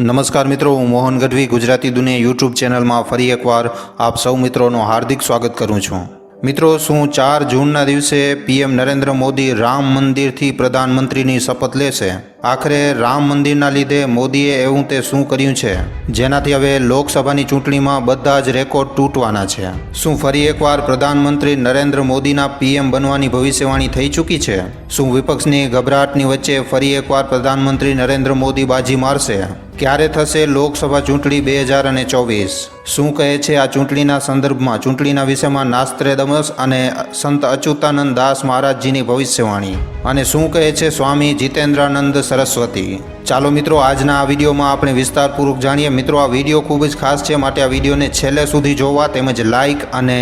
નમસ્કાર મિત્રો, હું મોહન ગઢવી, ગુજરાતી દુનિયા યુટ્યુબ ચેનલમાં ફરી એકવાર આપ સૌ મિત્રોનું હાર્દિક સ્વાગત કરું છું. મિત્રો, શું ચાર જૂનના દિવસે પીએમ નરેન્દ્ર મોદી રામ મંદિરથી પ્રધાનમંત્રીની શપથ લેશે? આખરે રામ મંદિરના લીધે મોદીએ એવું તે શું કર્યું છે? જેનાથી હવે લોકસભાની ચૂંટણીમાં બધા જ રેકોર્ડ તૂટવાના છે. શું ફરી એકવાર પ્રધાનમંત્રી નરેન્દ્ર મોદીના પીએમ બનવાની ભવિષ્યવાણી થઈ ચૂકી છે? શું વિપક્ષની ગભરાટની વચ્ચે ફરી એકવાર પ્રધાનમંત્રી નરેન્દ્ર મોદી બાજી મારશે? ક્યારે થશે લોકસભા ચૂંટણી બે હજાર અને ચોવીસ? શું કહે છે આ ચૂંટણીના સંદર્ભમાં? ચૂંટણીના વિષયમાં નાસ્ત્રેદમસ અને સંત અચ્યુતાનંદ દાસ મહારાજજીની ભવિષ્યવાણી. અને શું કહે છે સ્વામી જીતેન્દ્રાનંદ સરસ્વતી? ચાલો મિત્રો, આજના આ વિડીયોમાં આપણે વિસ્તારપૂર્વક જાણીએ. મિત્રો, આ વીડિયો ખૂબ જ ખાસ છે. માટે આ વિડીયોને છેલ્લે સુધી જોવા તેમજ લાઇક અને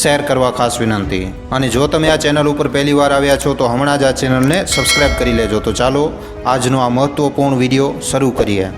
શેર કરવા ખાસ વિનંતી. અને જો તમે આ ચેનલ ઉપર પહેલી વાર આવ્યા છો, તો હમણાં જ આ ચેનલને સબસ્ક્રાઇબ કરી લેજો. તો ચાલો, આજનો આ મહત્વપૂર્ણ વીડિયો શરૂ કરીએ.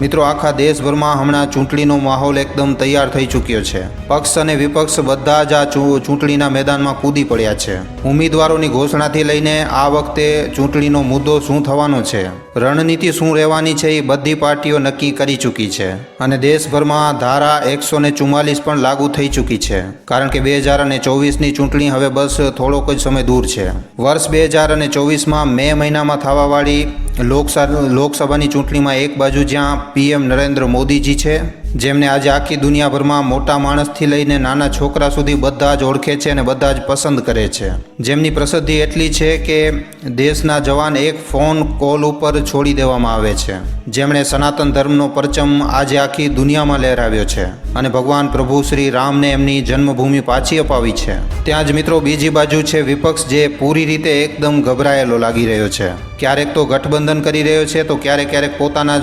મિત્રો, આખા દેશભરમાં હમણાં ચૂંટણીનો માહોલ એકદમ તૈયાર થઈ ચૂક્યો છે. પક્ષ અને વિપક્ષ બધા જ આ ચૂંટણીના મેદાનમાં કૂદી પડ્યા છે. ઉમેદવારોની ઘોષણાથી લઈને આ વખતે ચૂંટણીનો મુદ્દો શું થવાનો છે? રણનીતિ શું રહેવાની છે એ બધી પાર્ટીઓ નક્કી કરી ચૂકી છે. અને દેશભરમાં ધારા એકસો ને ચુમ્માલીસ પણ લાગુ થઈ ચૂકી છે. કારણ કે બે હજાર અને ચોવીસની ચૂંટણી હવે બસ થોડોક જ સમય દૂર છે. વર્ષ બે હજાર અને ચોવીસમાં મે મહિનામાં થવાવાળી લોકસભા લોકસભાની ચૂંટણીમાં એક બાજુ જ્યાં પીએમ નરેન્દ્ર મોદીજી છે જેમને આજે આખી દુનિયાભરમાં મોટા માણસથી લઈને નાના છોકરા સુધી બધા જ ઓળખે છે અને બધા જ પસંદ કરે છે. જેમની પ્રસિદ્ધિ એટલી છે કે દેશના જવાન એક ફોન કોલ ઉપર છોડી દેવામાં આવે છે. જેમણે સનાતન ધર્મનો પરચમ આજે આખી દુનિયામાં લહેરાવ્યો છે અને ભગવાન પ્રભુ શ્રી રામને એમની જન્મભૂમિ પાછી અપાવી છે. ત્યાં જ મિત્રો બીજી બાજુ છે વિપક્ષ જે પૂરી રીતે એકદમ ગભરાયેલો લાગી રહ્યો છે. ક્યારેક તો ગઠબંધન કરી રહ્યો છે તો ક્યારેક ક્યારેક પોતાના જ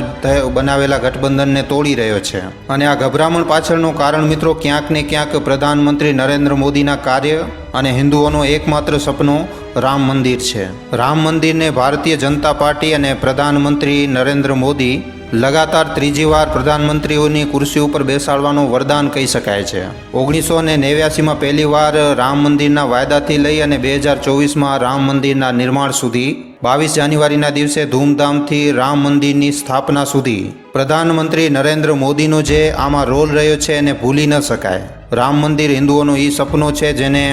બનાવેલા ગઠબંધનને તોડી રહ્યો છે. અને આ ગભરામણ પાછળનું કારણ મિત્રો ક્યાંક ને ક્યાંક પ્રધાનમંત્રી નરેન્દ્ર મોદીના કાર્ય અને હિન્દુઓનો એકમાત્ર સપનો રામ મંદિર છે. રામ મંદિરને ભારતીય જનતા પાર્ટી અને પ્રધાનમંત્રી નરેન્દ્ર મોદી લગાતાર ત્રીજી વાર પ્રધાનમંત્રીઓની ખુરશી ઉપર બેસાડવાનું વરદાન કહી શકાય છે. ઓગણીસો ને નેવ્યાસીમાં પહેલી વાર રામ મંદિરના વાયદાથી લઈ અને બે હજાર ચોવીસમાં રામ મંદિરના નિર્માણ સુધી બાવીસ જાન્યુઆરીના દિવસે ધૂમધામથી રામ મંદિરની સ્થાપના સુધી પ્રધાનમંત્રી નરેન્દ્ર મોદીનો જે આમાં રોલ રહ્યો છે એને ભૂલી ન શકાય. રામ મંદિર હિન્દુઓનો એ સપનો છે જેને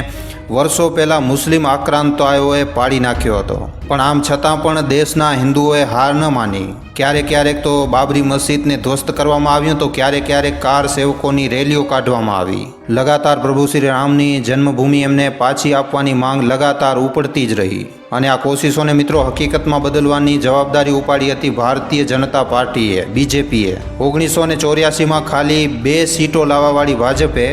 વર્ષો પહેલાં મુસ્લિમ આક્રાંતાઓએ પાડી નાખ્યો હતો. પણ આમ છતાં પણ દેશના હિન્દુઓએ હાર ન માની. ક્યારેક ક્યારેક તો બાબરી મસ્જિદને ધ્વસ્ત કરવામાં આવ્યું તો ક્યારેક ક્યારેક કાર સેવકોની રેલીઓ કાઢવામાં આવી. લગાતાર પ્રભુ શ્રી રામની જન્મભૂમિ એમને પાછી આપવાની માંગ લગાતાર ઉપડતી જ રહી. અને આ કોશિશોને મિત્રો હકીકતમાં બદલવાની જવાબદારી ઉપાડી હતી ભારતીય જનતા પાર્ટીએ, બીજેપીએ. ઓગણીસો ને ચોર્યાસીમાં ખાલી બે સીટો લાવવાવાળી ભાજપે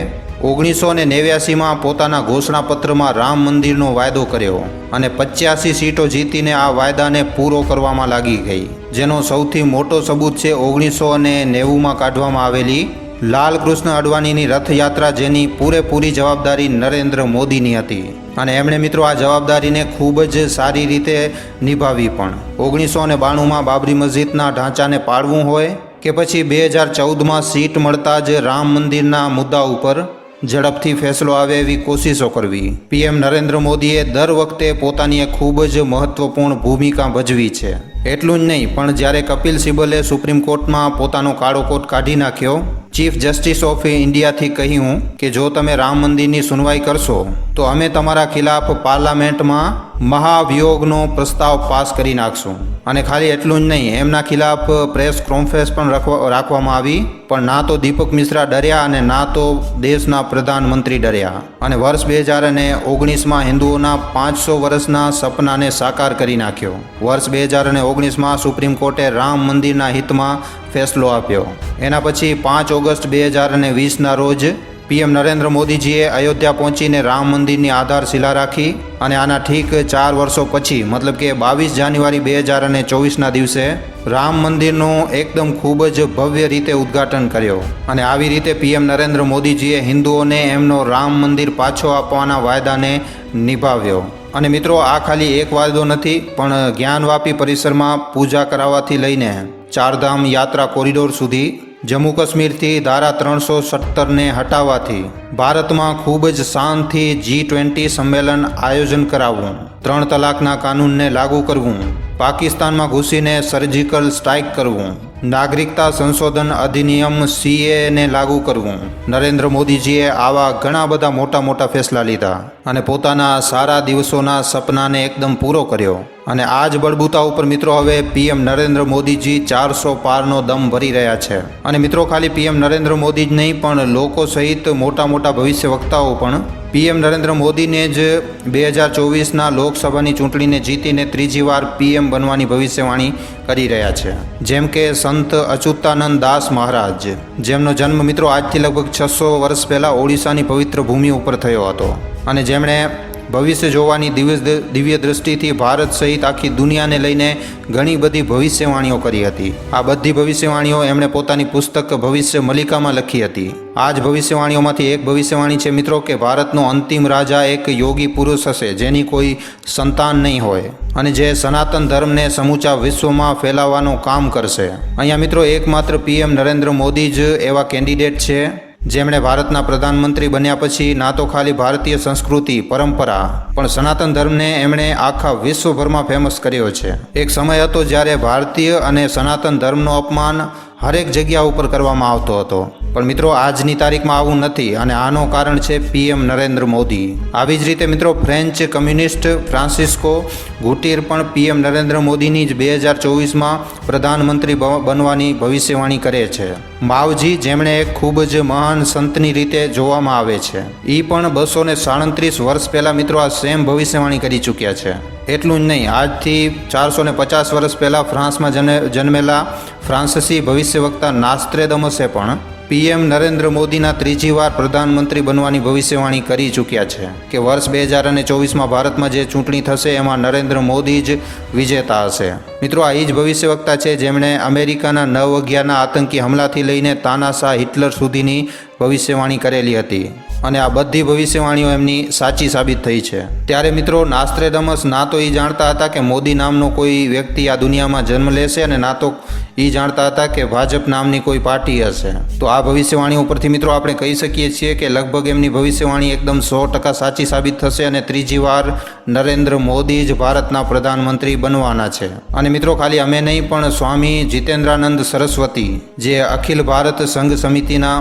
ઓગણીસો ને નેવ્યાસીમાં પોતાના ઘોષણાપત્રમાં રામ મંદિરનો વાયદો કર્યો અને પચ્યાસી સીટો જીતીને આ વાયદાને પૂરો કરવામાં લાગી ગઈ, જેનો સૌથી મોટો સબૂત છે ઓગણીસો અને નેવુંમાં કાઢવામાં આવેલી લાલકૃષ્ણ અડવાણીની રથયાત્રા જેની પૂરેપૂરી જવાબદારી નરેન્દ્ર મોદીની હતી. અને એમણે મિત્રો આ જવાબદારીને ખૂબ જ સારી રીતે નિભાવી પણ. ઓગણીસો અને બાણુંમાં બાબરી મસ્જિદના ઢાંચાને પાડવું હોય કે પછી બે હજાર ચૌદમાં સીટ મળતા જ રામ મંદિરના મુદ્દા ઉપર ઝડપથી ફેસલો આવે એવી કોશિશો કરવી. પીએમ નરેન્દ્ર મોદીએ દર વખતે પોતાની એક ખૂબ જ મહત્વપૂર્ણ ભૂમિકા ભજવી છે. એટલું જ નહીં, પણ જ્યારે કપિલ સિબ્બલે સુપ્રીમ કોર્ટમાં પોતાનો કાળો કોટ કાઢી નાખ્યો ચીફ જસ્ટિસ ઓફ ઇન્ડિયાથી કહ્યું કે જો તમે રામ મંદિરની સુનવાઈ કરશો, તો અમે તમારા ખિલાફ પાર્લામેન્ટમાં મહાભિયોગનો પ્રસ્તાવ પાસ કરી નાખશું. અને ખાલી એટલું જ નહીં, એમના ખિલાફ પ્રેસ કોન્ફરન્સ પણ રાખવા- રાખવામાં આવી. પણ ના તો દીપક મિશ્રા ડર્યા અને ના તો દેશના પ્રધાનમંત્રી ડર્યા. અને વર્ષ બે હજાર અને ઓગણીસમાં હિન્દુઓના પાંચસો વર્ષના સપનાને સાકાર કરી નાખ્યો. વર્ષ બે હજાર અને ઓગણીસમાં સુપ્રીમ કોર્ટે રામ મંદિરના હિતમાં ફેસલો આપ્યો. એના પછી પાંચ ઓગસ્ટ બે હજાર અને વીસના રોજ પીએમ નરેન્દ્ર મોદીજીએ અયોધ્યા પહોંચીને રામ મંદિરની આધારશિલા રાખી અને આના ઠીક ચાર વર્ષો પછી, મતલબ કે બાવીસ જાન્યુઆરી બે હજાર અને ચોવીસના દિવસે, રામ મંદિરનું એકદમ ખૂબ જ ભવ્ય રીતે ઉદ્ઘાટન કર્યો. અને આવી રીતે પીએમ નરેન્દ્ર મોદીજીએ હિન્દુઓને એમનો રામ મંદિર પાછો આપવાના વાયદાને નિભાવ્યો. અને મિત્રો, આ ખાલી એક વાયદો નથી, પણ જ્ઞાનવાપી પરિસરમાં પૂજા કરાવવાથી લઈને ચારધામ યાત્રા કોરિડોર સુધી જમ્મુ કાશ્મીરથી ધારા ત્રણસો સત્તરને હટાવવાથી ભારતમાં ખૂબ જ શાંતથી જી ટ્વેન્ટી સંમેલન આયોજન કરાવવું, ત્રણ તલાકના કાનૂનને લાગુ કરવું. પાકિસ્તાનમાં ઘૂસીને સર્જિકલ સ્ટ્રાઇક કરવું. નાગરિકતા સંશોધન અધિનિયમ સીએને લાગુ કરવું. નરેન્દ્ર મોદીજીએ આવા ઘણા બધા મોટા મોટા ફેસલા લીધા અને પોતાના સારા દિવસોના સપનાને એકદમ પૂરો કર્યો. અને આ જ બળબૂતા ઉપર મિત્રો હવે પીએમ નરેન્દ્ર મોદીજી ચારસો પારનો દમ ભરી રહ્યા છે. અને મિત્રો ખાલી પીએમ નરેન્દ્ર મોદી જ નહીં પણ લોકો સહિત મોટા મોટા ભવિષ્ય વક્તાઓ પણ પીએમ નરેન્દ્ર મોદીને જ બે હજાર ચોવીસના લોકસભાની ચૂંટણીને જીતીને ત્રીજી વાર પીએમ બનવાની ભવિષ્યવાણી કરી રહ્યા છે. જેમ કે સંત અચ્યુતાનંદ દાસ મહારાજ, જેમનો જન્મ મિત્રો આજથી લગભગ છસો વર્ષ પહેલાં ઓડિશાની પવિત્ર ભૂમિ ઉપર થયો હતો. અને જેમણે ભવિષ્ય જોવાની દિવ્ય દિવ્ય દ્રષ્ટિથી ભારત સહિત આખી દુનિયાને લઈને ઘણી બધી ભવિષ્યવાણીઓ કરી હતી. આ બધી ભવિષ્યવાણીઓ એમણે પોતાની પુસ્તક ભવિષ્ય મલિકામાં લખી હતી. આ જ ભવિષ્યવાણીઓમાંથી એક ભવિષ્યવાણી છે, મિત્રો, કે ભારતનો અંતિમ રાજા એક યોગી પુરુષ હશે, જેની કોઈ સંતાન નહીં હોય અને જે સનાતન ધર્મને સમૂચા વિશ્વમાં ફેલાવવાનું કામ કરશે. અહીંયા મિત્રો, એકમાત્ર પીએમ નરેન્દ્ર મોદી જ એવા કેન્ડિડેટ છે. જેમણે ભારતના પ્રધાનમંત્રી બન્યા પછી ના તો ખાલી ભારતીય સંસ્કૃતિ, પરંપરા, પણ સનાતન ધર્મને એમણે આખા વિશ્વભરમાં ફેમસ કર્યો છે. એક સમય હતો જ્યારે ભારતીય અને સનાતન ધર્મનો અપમાન હરેક જગ્યા ઉપર કરવામાં આવતો હતો. પણ મિત્રો, આજની તારીખમાં આવું નથી અને આનો કારણ છે પીએમ નરેન્દ્ર મોદી. આવી જ રીતે મિત્રો, ફ્રેન્ચ કમ્યુનિસ્ટ ફ્રાન્સિસ્કો ગુટીર પણ પીએમ નરેન્દ્ર મોદીની જ બે હજાર ચોવીસમાં પ્રધાનમંત્રી બનવાની ભવિષ્યવાણી કરે છે. માવજી, જેમણે એક ખૂબ જ મહાન સંતની રીતે જોવામાં આવે છે. એ પણ બસો સાડત્રીસ વર્ષ પહેલાં મિત્રો આ સેમ ભવિષ્યવાણી કરી ચૂક્યા છે. એટલું જ નહીં. આજથી ચારસો ને પચાસ વર્ષ પહેલાં ફ્રાન્સમાં જન્મેલા ફ્રાન્સસી ભવિષ્યવક્તા નાસ્ત્રેદમસે પણ પીએમ નરેન્દ્ર મોદીના ત્રીજી વાર પ્રધાનમંત્રી બનવાની ભવિષ્યવાણી કરી ચૂક્યા છે કે વર્ષ બે હજાર અને ચોવીસમાં ભારતમાં જે ચૂંટણી થશે એમાં નરેન્દ્ર મોદી જ વિજેતા હશે. મિત્રો, આ એ જ ભવિષ્યવક્તા છે જેમણે અમેરિકાના નવ અગિયારના આતંકી હમલાથી લઈને તાનાશાહ હિટલર સુધીની ભવિષ્યવાણી કરેલી હતી અને આ બધી ભવિષ્યવાણીઓ એમની સાચી સાબિત થઈ છે. ત્યારે મિત્રો નાસ્ત્રેડમસ ના તો એ જાણતા હતા કે મોદી નામનો કોઈ વ્યક્તિ આ દુનિયામાં જન્મ લેશે અને ના તો એ જાણતા હતા કે ભાજપ નામની કોઈ પાર્ટી હશે. તો આ ભવિષ્યવાણી ઉપરથી મિત્રો આપણે કહી શકીએ છીએ કે લગભગ એમની ભવિષ્યવાણી એકદમ સો ટકા સાચી સાબિત થશે અને ત્રીજી વાર નરેન્દ્ર મોદી જ ભારતના પ્રધાનમંત્રી બનવાના છે. અને મિત્રો ખાલી અમે નહીં પણ સ્વામી જીતેન્દ્રાનંદ સરસ્વતી, જે અખિલ ભારત સંઘ સમિતિના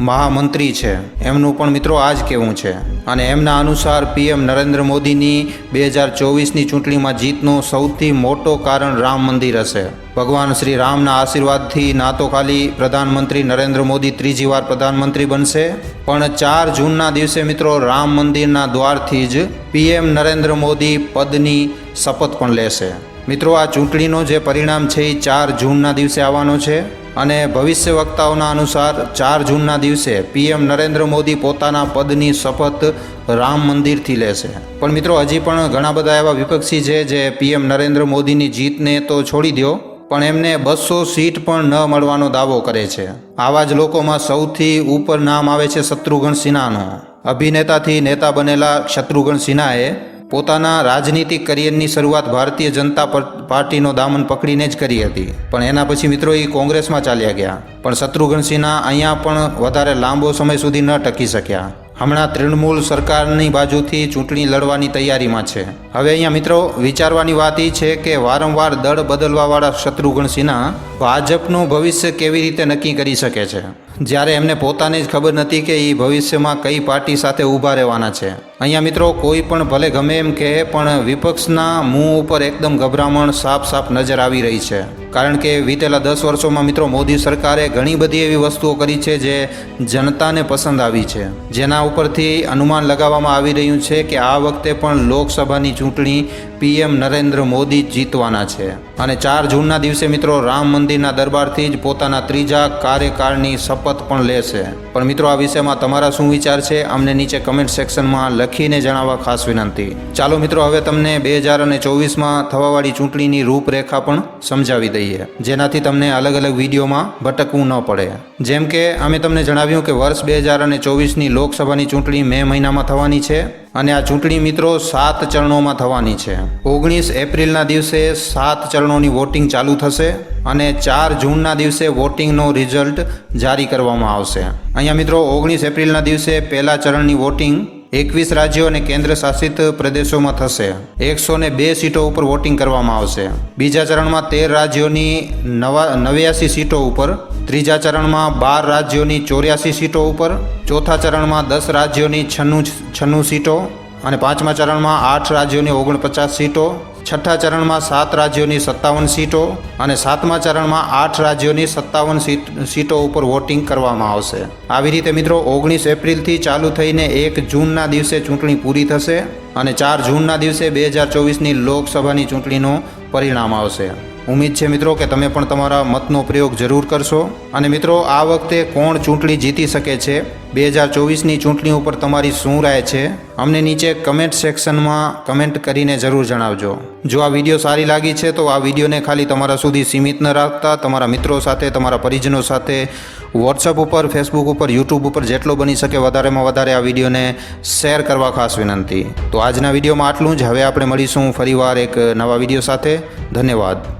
મહામંત્રી છે. એમનું પણ મિત્રો આ જ કહેવું છે. અને એમના અનુસાર પીએમ નરેન્દ્ર મોદીની બે હજાર ચોવીસની ચૂંટણીમાં જીતનું સૌથી મોટો કારણ રામ મંદિર હશે. ભગવાન શ્રી રામના આશીર્વાદથી ના તો ખાલી પ્રધાનમંત્રી નરેન્દ્ર મોદી ત્રીજી વાર પ્રધાનમંત્રી બનશે, પણ ચાર જૂનના દિવસે મિત્રો રામ મંદિરના દ્વારથી જ પીએમ નરેન્દ્ર મોદી પદની શપથ પણ લેશે. મિત્રો, આ ચૂંટણીનો જે પરિણામ છે એ ચાર જૂનના દિવસે આવવાનો છે અને ભવિષ્ય વક્તાઓના અનુસાર ચાર જૂનના દિવસે પીએમ નરેન્દ્ર મોદી પોતાના પદની શપથ રામ મંદિરથી લેશે. પણ મિત્રો, હજી પણ ઘણા બધા એવા વિપક્ષી છે જે પીએમ નરેન્દ્ર મોદીની જીતને તો છોડી દો પણ એમને બસો સીટ પણ ન મળવાનો દાવો કરે છે. આવા જ લોકોમાં સૌથી ઉપર નામ આવે છે શત્રુઘ્ન સિન્હાનું. અભિનેતાથી નેતા બનેલા શત્રુઘ્ન સિન્હાએ પોતાના રાજનીતિક કરિયરની શરૂઆત ભારતીય જનતા પર- પાર્ટીનો દામન પકડીને જ કરી હતી. પણ એના પછી મિત્રો એ કોંગ્રેસમાં ચાલ્યા ગયા. પણ શત્રુઘ્ન સિન્હા અહીંયા પણ વધારે લાંબો સમય સુધી ન ટકી શક્યા. હમણાં તૃણમૂલ સરકારની બાજુથી ચૂંટણી લડવાની તૈયારીમાં છે. હવે અહીંયા મિત્રો વિચારવાની વાત એ છે કે વારંવાર દળ બદલવાવાળા શત્રુઘ્ન સિન્હા ભાજપનું ભવિષ્ય કેવી રીતે નક્કી કરી શકે છે? જ્યારે એમને પોતાને જ ખબર નથી કે એ ભવિષ્યમાં કઈ પાર્ટી સાથે ઊભા રહેવાના છે. અહીંયા મિત્રો કોઈ પણ ભલે ગમે એમ કહે, પણ વિપક્ષના મું ઉપર એકદમ ગભરામણ સાફ સાફ નજર આવી રહી છે. કારણ કે વીતેલા દસ વર્ષોમાં મિત્રો મોદી સરકારે ઘણી બધી એવી વસ્તુઓ કરી છે જે જનતાને પસંદ આવી છે. જેના ઉપરથી અનુમાન લગાવવામાં આવી રહ્યું છે કે આ વખતે પણ લોકસભાની ચૂંટણી પીએમ નરેન્દ્ર મોદી જીતવાના છે. અને ચાર જૂનના દિવસે મિત્રો રામ મંદિરના દરબારથી જ પોતાના ત્રીજા કાર્યકાળની શપથ પણ લેશે. પણ મિત્રો આ વિષયમાં તમારા શું વિચાર છે? અમને નીચે કમેન્ટ સેક્શનમાં લખીને જણાવવા ખાસ વિનંતી. ચાલો મિત્રો, હવે તમને બે હજાર અને ચોવીસમાં થવાવાળી ચૂંટણીની રૂપરેખા પણ સમજાવી દઈએ. જેનાથી તમને અલગ અલગ વિડીયોમાં ભટકવું ન પડે. જેમ કે, અમે તમને જણાવ્યું કે વર્ષ બે હજાર અને ચોવીસની લોકસભાની ચૂંટણી મે મહિનામાં થવાની છે. અને આ ચૂંટણી મિત્રો સાત ચરણોમાં થવાની છે. ઓગણીસ એપ્રિલના દિવસે સાત ચરણોની વોટિંગ ચાલુ થશે અને ચાર જૂનના દિવસે વોટિંગનો રિઝલ્ટ જારી કરવામાં આવશે. અહીંયા મિત્રો ઓગણીસ એપ્રિલના દિવસે પહેલા ચરણની વોટિંગ એકવીસ રાજ્યો અને કેન્દ્ર શાસિત પ્રદેશોમાં થશે. એકસો ને બે સીટો ઉપર વોટિંગ કરવામાં આવશે. બીજા ચરણમાં તેર રાજ્યોની નવા નવ્યાસી સીટો ઉપર ત્રીજા ચરણમાં બાર રાજ્યોની ચોર્યાસી સીટો ઉપર, ચોથા ચરણમાં દસ રાજ્યોની છન્નું છન્નું સીટો અને પાંચમા ચરણમાં આઠ રાજ્યોની ઓગણપચાસ સીટો, છઠ્ઠા ચરણમાં સાત રાજ્યોની સત્તાવન સીટો અને સાતમા ચરણમાં આઠ રાજ્યોની સત્તાવન સીટ, સીટો ઉપર વોટિંગ કરવામાં આવશે. આવી રીતે મિત્રો ઓગણીસ એપ્રિલથી ચાલુ થઈને એક જૂનના દિવસે ચૂંટણી પૂરી થશે અને ચાર જૂનના દિવસે બે હજાર ચોવીસની લોકસભાની ચૂંટણીનું પરિણામ આવશે. ઉમ્મીદ છે મિત્રો કે તમે પણ તમારા મતનો પ્રયોગ જરૂર કરશો. અને મિત્રો, આ વખતે કોણ ચૂંટણી જીતી શકે છે? બે હજાર ચોવીસની ચૂંટણી ઉપર તમારી શું રાય છે? અમને નીચે કમેન્ટ સેક્શનમાં કમેન્ટ કરીને જરૂર જણાવજો. જો આ વીડિયો સારી લાગી છે, તો આ વિડીયોને ખાલી તમારા સુધી સીમિત ન રાખતા, તમારા મિત્રો સાથે, તમારા પરિજનો સાથે વોટ્સઅપ ઉપર, ફેસબુક ઉપર, યુટ્યુબ ઉપર જેટલો બની શકે વધારેમાં વધારે આ વિડીયોને શેર કરવા ખાસ વિનંતી. તો આજના વિડીયોમાં આટલું જ. હવે આપણે મળીશું ફરીવાર એક નવા વીડિયો સાથે. ધન્યવાદ.